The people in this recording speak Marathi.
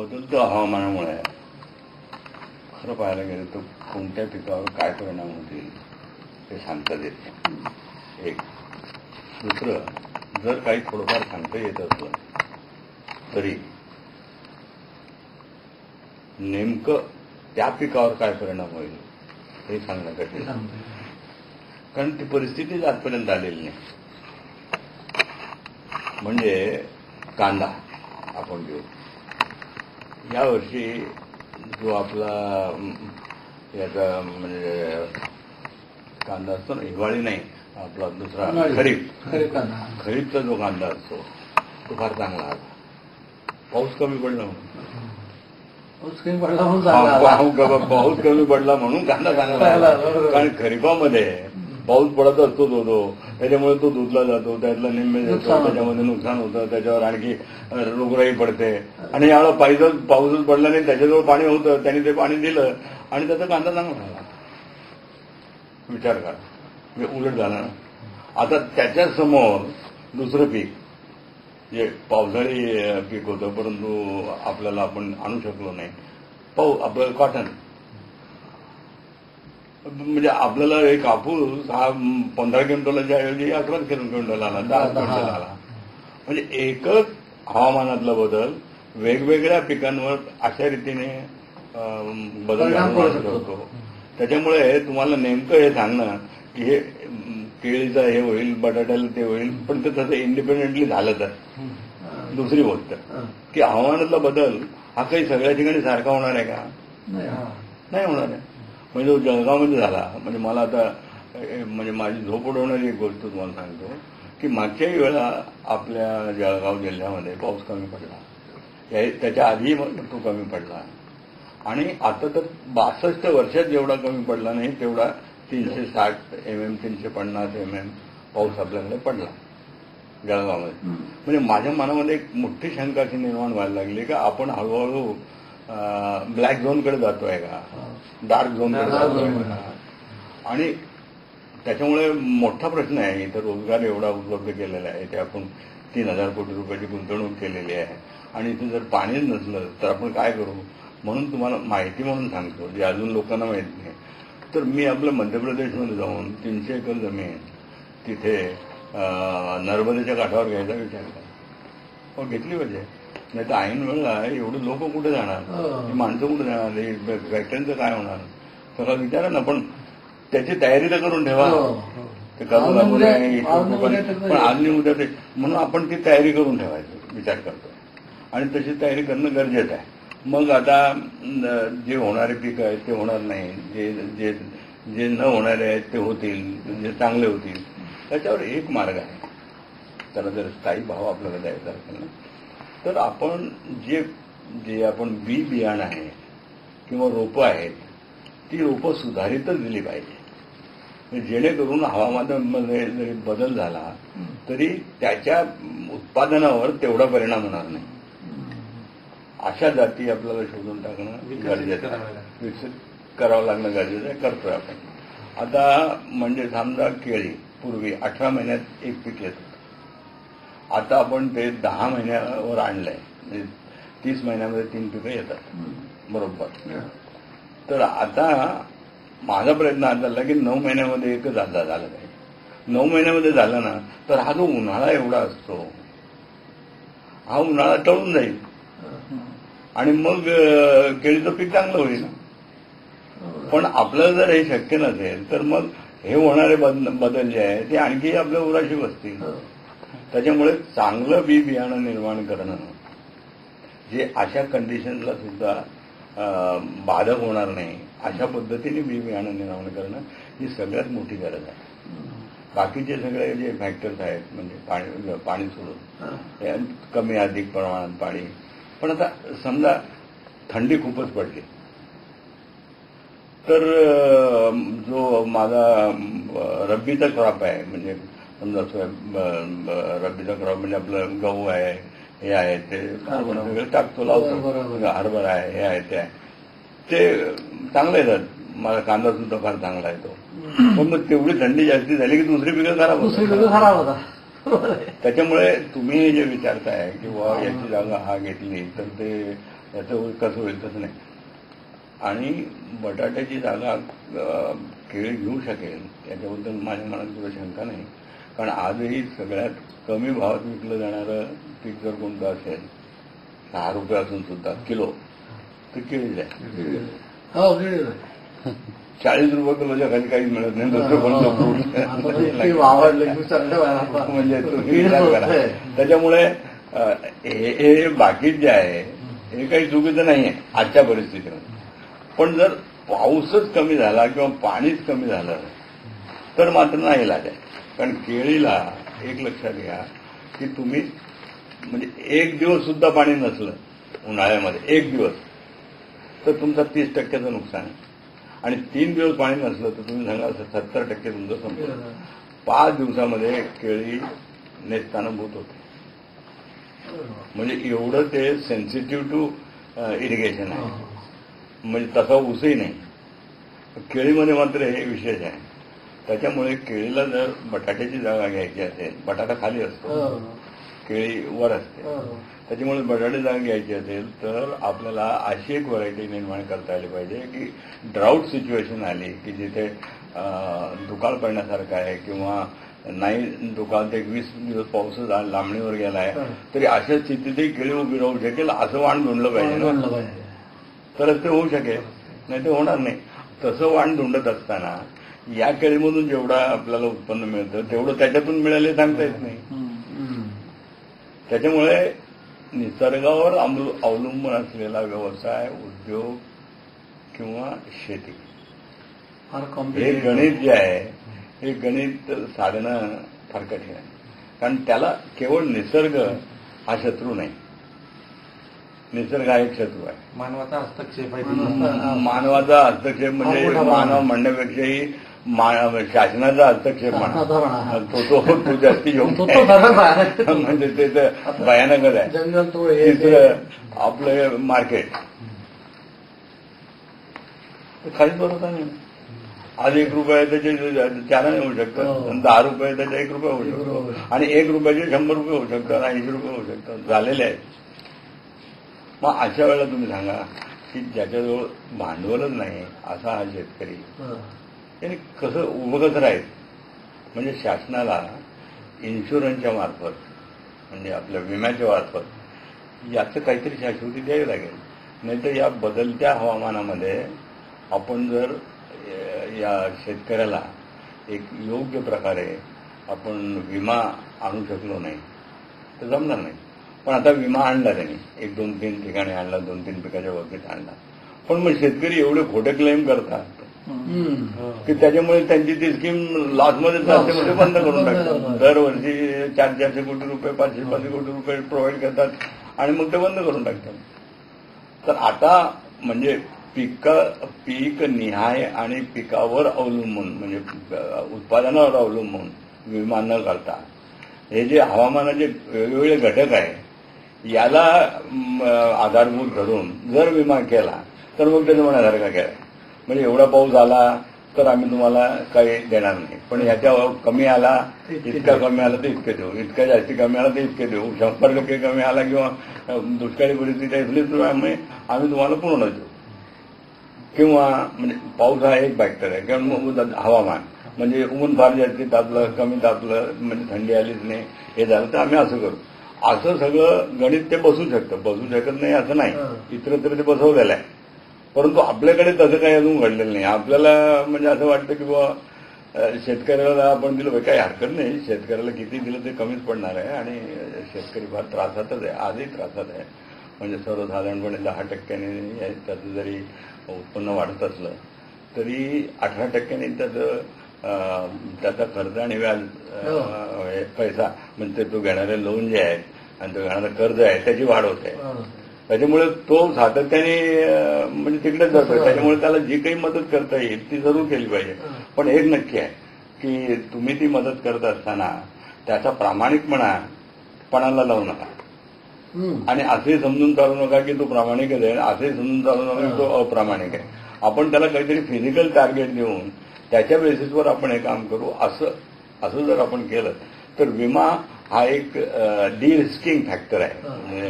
बदलत्या हवामानामुळे. खरं पाहायला गेलं तर कोणत्या पिकावर काय परिणाम होतील हे सांगता येत नाही. एक दुसरं जर काही थोडंफार सांगता येत असलं तरी नेमकं त्या पिकावर काय परिणाम होईल हे सांगणं कठीण. कारण ती परिस्थितीच आजपर्यंत आलेली नाही. म्हणजे कांदा आपण घेऊ. यावर्षी जो आपला याचा म्हणजे कांदा असतो ना हिवाळी नाही आपला दुसरा. खरीप. खरीप कांदा. खरीपचा जो कांदा असतो तो फार चांगला आला पाऊस कमी पडला म्हणून. पाऊस कमी पडला म्हणून हा, पाऊस कमी पडला म्हणून कांदा चांगला आला. कारण खरीपामध्ये पाऊस पडत असतो तो तो. त्याच्यामुळे तो धुतला जातो त्यातला निम्मे जातो. त्याच्यामध्ये नुकसान होतं त्याच्यावर आणखी रोगराई पडते. आणि यावेळेला पाहिजे पाऊसच पडला नाही त्याच्याजवळ पाणी होतं त्यांनी ते पाणी दिलं आणि त्याचा कांदा चांगला झाला. विचार करा. म्हणजे उलट झाला ना आता त्याच्यासमोर दुसरं पीक जे पावसाळी पीक होतं परंतु आपल्याला आपण आणू शकलो नाही. पाऊ आपलं कॉटन म्हणजे आपल्याला एक कापूस हा पंधरा क्विंटलच्या ऐवजी अकरा क्विंटल आला दहा क्विंटल आला म्हणजे एकच हवामानातला बदल वेगवेगळ्या पिकांवर अशा रीतीने बदल. होतो त्याच्यामुळे तुम्हाला नेमकं हे सांगणं की हे केळीचं हे होईल बटाट्याला ते होईल पण ते तसं इंडिपेंडेंटली झालं तर. दुसरी गोष्ट. की हवामानातला बदल हा काही सगळ्या ठिकाणी सारखा होणार आहे का. नाही होणार आहे म्हणजे तो जळगावमध्ये झाला. म्हणजे मला आता म्हणजे माझी झोप उडवणारी एक गोष्ट तुम्हाला सांगतो की मागच्याही वेळा आपल्या जळगाव जिल्ह्यामध्ये पाऊस कमी पडला. या- त्याच्या आधी तो कमी पडला. आणि आता तर बासष्ट वर्षात जेवढा कमी पडला नाही तेवढा तीनशे साठ एम एम तीनशे पन्नास एम एम पाऊस आपल्याकडे पडला. जळगावमध्ये. म्हणजे माझ्या मनामध्ये एक मोठी शंका अशी निर्माण व्हायला लागली का आपण हळूहळू ब्लॅक झोनकडे जातोय का? डार्क झोनकडे. का? आणि त्याच्यामुळे मोठा प्रश्न आहे इथं रोजगार एवढा उपलब्ध केलेला आहे ते आपण तीन हजार कोटी रुपयाची गुंतवणूक केलेली आहे. आणि इथे जर पाणीच नसलं तर आपण काय करू? म्हणून तुम्हाला माहिती म्हणून सांगतो जे अजून लोकांना माहीत नाही. तर मी आपलं मध्य प्रदेशमध्ये जाऊन तीनशे एकर जमीन तिथे नर्मदेच्या काठावर घ्यायचा विचार केला. हो घेतली पाहिजे. नाही तर ऐन वेळेला एवढे लोक कुठे जाणार? हो. माणसं कुठे जाणार? फॅक्टरीचं काय होणार? सगळं विचारा ना पण त्याची तयारी तर करून ठेवा. हो, हो. ते करू आज लागू उद्या- नये, आज इथं उद्या पण आज उद्या ते म्हणून आपण ती तयारी करून ठेवायचं विचार करतो. आणि तशी तयारी करणं गरजेचं आहे. मग आता जे होणारे पीक आहेत ते होणार नाही. जे जे जे न होणारे आहेत ते होतील जे चांगले होतील. त्याच्यावर एक मार्ग आहे. त्याला जर स्थायी भाव आपल्याला द्यायचा असेल ना तर आपण जे जे आपण बी बियाणं आहे किंवा रोपं आहेत ती रोपं सुधारितच दिली पाहिजे. म्हणजे जेणेकरून हवामानामध्ये जरी बदल झाला तरी त्याच्या उत्पादनावर तेवढा परिणाम होणार नाही. अशा जाती आपल्याला शोधून टाकणं गरजेचं आहे. विकसित करावं लागणं गरजेचं आहे. करतोय आपण. आता म्हणजे समजा केळी पूर्वी अठरा महिन्यात एक पीक येत. आता आपण ते दहा महिन्यावर आणलंय म्हणजे तीस महिन्यामध्ये तीन पिकं येतात हं. बरोबर हं. तर आता माझा प्रयत्न आज झाला की नऊ महिन्यामध्ये एकच आता झालं पाहिजे नऊ महिन्यामध्ये झाला ना तर हा जो उन्हाळा एवढा असतो हा उन्हाळा टळून जाईल हं. आणि मग केळीचं पीक चांगलं होईल पण आपल्याला जर हे शक्य नसेल तर मग हे होणारे बद- बदल जे आहे ते आणखी आपल्या उराशी बसतील हो. त्याच्यामुळे चांगलं बी बियाणं निर्माण करणं जे अशा कंडिशनला सुद्धा बाधक होणार नाही अशा पद्धतीने बी बियाणं निर्माण करणं ही सगळ्यात मोठी गरज आहे. बाकीचे सगळे जे फॅक्टर्स आहेत म्हणजे पाणी पाणी सोडून कमी अधिक प्रमाणात पाणी. पण आता समजा थंडी खूपच पडली. तर जो माझा रब्बीचा क्रॉप आहे म्हणजे समजा सोया- ब- ब- रब्बीचा क्रॉप म्हणजे आपलं गहू आहे हे आहे ते सगळं टाकतो लावतो. हरभरा आहे हे आहे ते आहे. ते चांगलं येतात मला कांदा सुद्धा फार चांगला येतो पण मग तेवढी थंडी जास्ती झाली की दुसरी पिकं खराब खराब होता आहे. त्याच्यामुळे तुम्ही जे विचारताय की बुवा याची जागा हा घेतली तर ते याचं होईल कसं होईल तसं नाही. आणि बटाट्याची जागा केळी घेऊ शकेल याच्याबद्दल माझ्या मनात तुला शंका नाही. कारण आजही सगळ्यात कमी भावात विकलं जाणारं पीक जर कोणतं असेल सहा रुपये असून सुद्धा किलो तर आहे. हो गेली चाळीस रुपये किलोच्या खाली काहीच मिळत नाही दुसरं कोणतं फ्रूट म्हणजे तुम्ही. त्याच्यामुळे हे बाकीत जे आहे हे काही चुकीचं नाही आहे आजच्या परिस्थितीमध्ये पण जर पाऊसच कमी झाला किंवा पाणीच कमी झालं तर मात्र नाही आहे कारण केळीला एक लक्षात घ्या की तुम्ही म्हणजे एक दिवस सुद्धा पाणी नसलं उन्हाळ्यामध्ये एक दिवस तर तुमचा तीस टक्क्याचं नुकसान आहे. आणि तीन दिवस पाणी नसलं तर तुम्ही सांगा सत्तर टक्के तुमचं संपलं. पाच दिवसामध्ये केळी नेस्तानुभूत होते. म्हणजे एवढं ते सेन्सिटिव्ह टू इरिगेशन आहे. म्हणजे तसा ऊसही नाही. केळीमध्ये मात्र हे विशेष आहे. त्याच्यामुळे केळीला जर बटाट्याची जागा घ्यायची असेल बटाटा खाली असतो केळी वर असते. त्याच्यामुळे बटाटे जागा घ्यायची असेल तर आपल्याला अशी एक व्हरायटी निर्माण करता आली पाहिजे की ड्राऊट सिच्युएशन आली की जिथे दुकाळ पडण्यासारखं आहे किंवा नाही दुकाळ एक वीस दिवस पाऊस लांबणीवर गेलाय हं. तरी अशा स्थितीतही केळी उभी राहू शकेल असं वाण धुंडलं पाहिजे तरच ते होऊ शकेल नाही ते होणार नाही. तसं वाण धुंडत असताना या केळीमधून जेवढा आपल्याला उत्पन्न मिळतं तेवढं त्याच्यातून मिळाले सांगता येत नाही. त्याच्यामुळे निसर्गावर अवलंबून असलेला व्यवसाय उद्योग किंवा शेती. फार हे गणित जे आहे हे गणित साधणं फार कठीण आहे. कारण त्याला केवळ निसर्ग हा शत्रू नाही. निसर्ग हा एक शत्रू आहे. मानवाचा हस्तक्षेप आहे. मानवाचा- हस्तक्षेप म्हणजे हा. मानव म्हणण्यापेक्षाही शासनाचा हस्तक्षेप म्हणा. तो तो तो जास्ती तो योग्य. म्हणजे ते तर भयानकच आहे जंगल तो ते. तिसरं आपलं मार्केट काहीच भरोसा नाही आज एक रुपये त्याचे चार नाही होऊ शकतात हो. दहा रुपये त्याचे एक रुपये होऊ शकतो. आणि एक रुपयाचे शंभर रुपये होऊ शकतात ऐंशी रुपये होऊ शकतात झालेले आहेत मग अशा वेळेला तुम्ही सांगा की ज्याच्याजवळ भांडवलच नाही असा हा शेतकरी. त्याने कसं उभं राहील म्हणजे शासनाला इन्शुरन्सच्या मार्फत म्हणजे आपल्या विम्याच्या मार्फत याचं काहीतरी शाश्वती द्यावी लागेल. नाहीतर या बदलत्या हवामानामध्ये आपण जर या शेतकऱ्याला एक योग्य प्रकारे आपण विमा आणू शकलो नाही तर जमणार नाही. पण आता विमा आणला त्यांनी एक दोन तीन ठिकाणी आणला दोन तीन पिकाच्या बाबतीत आणला. पण मग शेतकरी एवढे खोटे क्लेम करतात हं. हो. की त्याच्यामुळे त्यांची ती स्कीम लॉसमध्ये जाते म्हणजे बंद करून टाकतात दरवर्षी चार चारशे कोटी रुपये पाचशे पाचशे कोटी रुपये प्रोव्हाइड करतात आणि मग ते बंद करून टाकतात तर आता म्हणजे पीक पीक निहाय आणि पिकावर अवलंबून म्हणजे उत्पादनावर अवलंबून विमा न करता हे जे हवामानाचे वेगवेगळे घटक आहे याला आधारभूत धरून जर विमा केला तर मग त्याचं म्हणासारखा केलाय म्हणजे एवढा पाऊस आला तर आम्ही तुम्हाला काही देणार नाही. पण याच्या कमी आला इतका कमी आला तर इतके देऊ. इतका जास्ती कमी आला तर इतके देऊ. शंभर टक्के कमी आला किंवा दुष्काळी परिस्थिती असली तर आम्ही आम्ही तुम्हाला पूर्ण देऊ. किंवा म्हणजे पाऊस हा एक फॅक्टर आहे. किंवा मग हवामान. म्हणजे ऊन फार जास्ती तापलं कमी तापलं म्हणजे थंडी आलीच नाही हे झालं तर आम्ही असं करू. असं सगळं गणित ते बसू शकतं. बसू शकत नाही असं नाही. इतरत्र ते बसवलेलं आहे. परंतु आपल्याकडे तसं काही अजून घडलेलं नाही. आपल्याला म्हणजे असं वाटतं की अ, शेतकऱ्याला आपण दिलं काही हरकत नाही. शेतकऱ्याला किती दिलं ते कमीच पडणार आहे आणि शेतकरी फार त्रासातच आहे. आजही त्रासात आहे. म्हणजे सर्वसाधारणपणे दहा टक्क्याने त्याचं जरी उत्पन्न वाढत असलं तरी अठरा टक्क्याने त्याचं त्याचा खर्च आणि व्याज हे. पैसा म्हणजे ते घेणारे लोन जे आहेत आणि तो घेणारं कर्ज आहे त्याची वाढ होते. त्याच्यामुळे तो सातत्याने म्हणजे तिकडेच जातो त्याच्यामुळे त्याला जी काही मदत करता येईल ती जरूर केली पाहिजे. पण एक नक्की आहे की तुम्ही ती मदत करत असताना त्याचा प्रामाणिकपणा पणाला लावू नका. आणि असे समजून चालू नका की तो प्रामाणिकच आहे असे समजून चालू नका की तो अप्रामाणिक आहे. आपण त्याला काहीतरी फिजिकल टार्गेट देऊन त्याच्या बेसिसवर आपण हे काम करू असं असं जर आपण केलं तर विमा हा एक डी रिस्किंग फॅक्टर आहे.